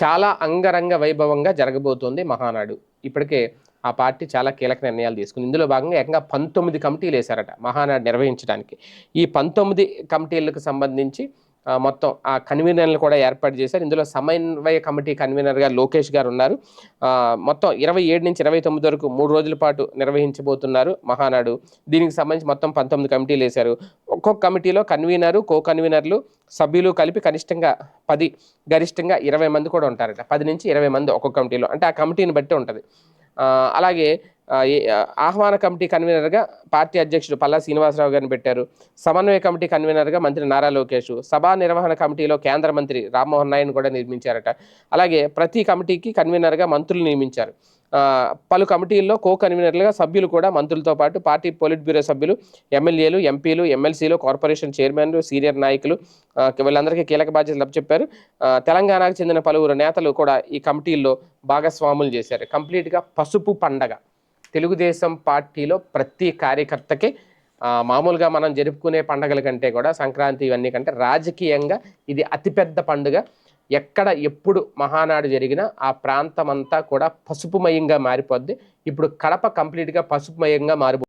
చాలా అంగరంగ వైభవంగా జరగబోతోంది మహానాడు. ఇప్పటికే ఆ పార్టీ చాలా కీలక నిర్ణయాలు తీసుకుంది. ఇందులో భాగంగా ఏకంగా పంతొమ్మిది కమిటీలు వేశారట మహానాడు నిర్వహించడానికి. ఈ పంతొమ్మిది కమిటీలకు సంబంధించి మొత్తం ఆ కన్వీనర్లు కూడా ఏర్పాటు చేశారు. ఇందులో సమన్వయ కమిటీ కన్వీనర్గా లోకేష్ గారు ఉన్నారు. మొత్తం ఇరవై ఏడు నుంచి ఇరవై తొమ్మిది వరకు మూడు రోజుల పాటు నిర్వహించబోతున్నారు మహానాడు. దీనికి సంబంధించి మొత్తం పంతొమ్మిది కమిటీలు వేశారు. ఒక్కొక్క కమిటీలో కన్వీనరు కో కన్వీనర్లు సభ్యులు కలిపి కనిష్టంగా పది గరిష్టంగా ఇరవై మంది కూడా ఉంటారట. పది నుంచి ఇరవై మంది ఒక్కొక్క కమిటీలో. అంటే ఆ కమిటీని బట్టి ఉంటుంది. అలాగే ఏ- ఆహ్వాన కమిటీ కన్వీనర్గా పార్టీ అధ్యక్షుడు పల్లా శ్రీనివాసరావు గారిని పెట్టారు. సమన్వయ కమిటీ కన్వీనర్గా మంత్రి నారా లోకేష్ సభా నిర్వహణ కమిటీలో కేంద్ర మంత్రి రామ్మోహన్ నాయుడు కూడా నిర్మించారట. అలాగే ప్రతి కమిటీకి కన్వీనర్గా మంత్రులు నియమించారు. పలు కమిటీల్లో కో కన్వీనర్లుగా సభ్యులు కూడా మంత్రులతో పాటు పార్టీ పోలిట్ బ్యూరో సభ్యులు ఎమ్మెల్యేలు ఎంపీలు ఎమ్మెల్సీలు కార్పొరేషన్ చైర్మన్లు సీనియర్ నాయకులు వీళ్ళందరికీ కీలక బాధ్యతలు అప్పచెప్పారు తెలంగాణకు చెందిన పలువురు నేతలు కూడా ఈ కమిటీల్లో భాగస్వాములు చేశారు. కంప్లీట్గా పసుపు పండగ. తెలుగుదేశం పార్టీలో ప్రతి కార్యకర్తకి మామూలుగా మనం జరుపుకునే పండగల కంటే కూడా సంక్రాంతి ఇవన్నీ కంటే రాజకీయంగా ఇది అతిపెద్ద పండుగ. ఎక్కడ ఎప్పుడు మహానాడు జరిగినా ఆ ప్రాంతం అంతా కూడా పసుపుమయంగా మారిపోద్ది. ఇప్పుడు కడప కంప్లీట్గా పసుపుమయంగా మారిపో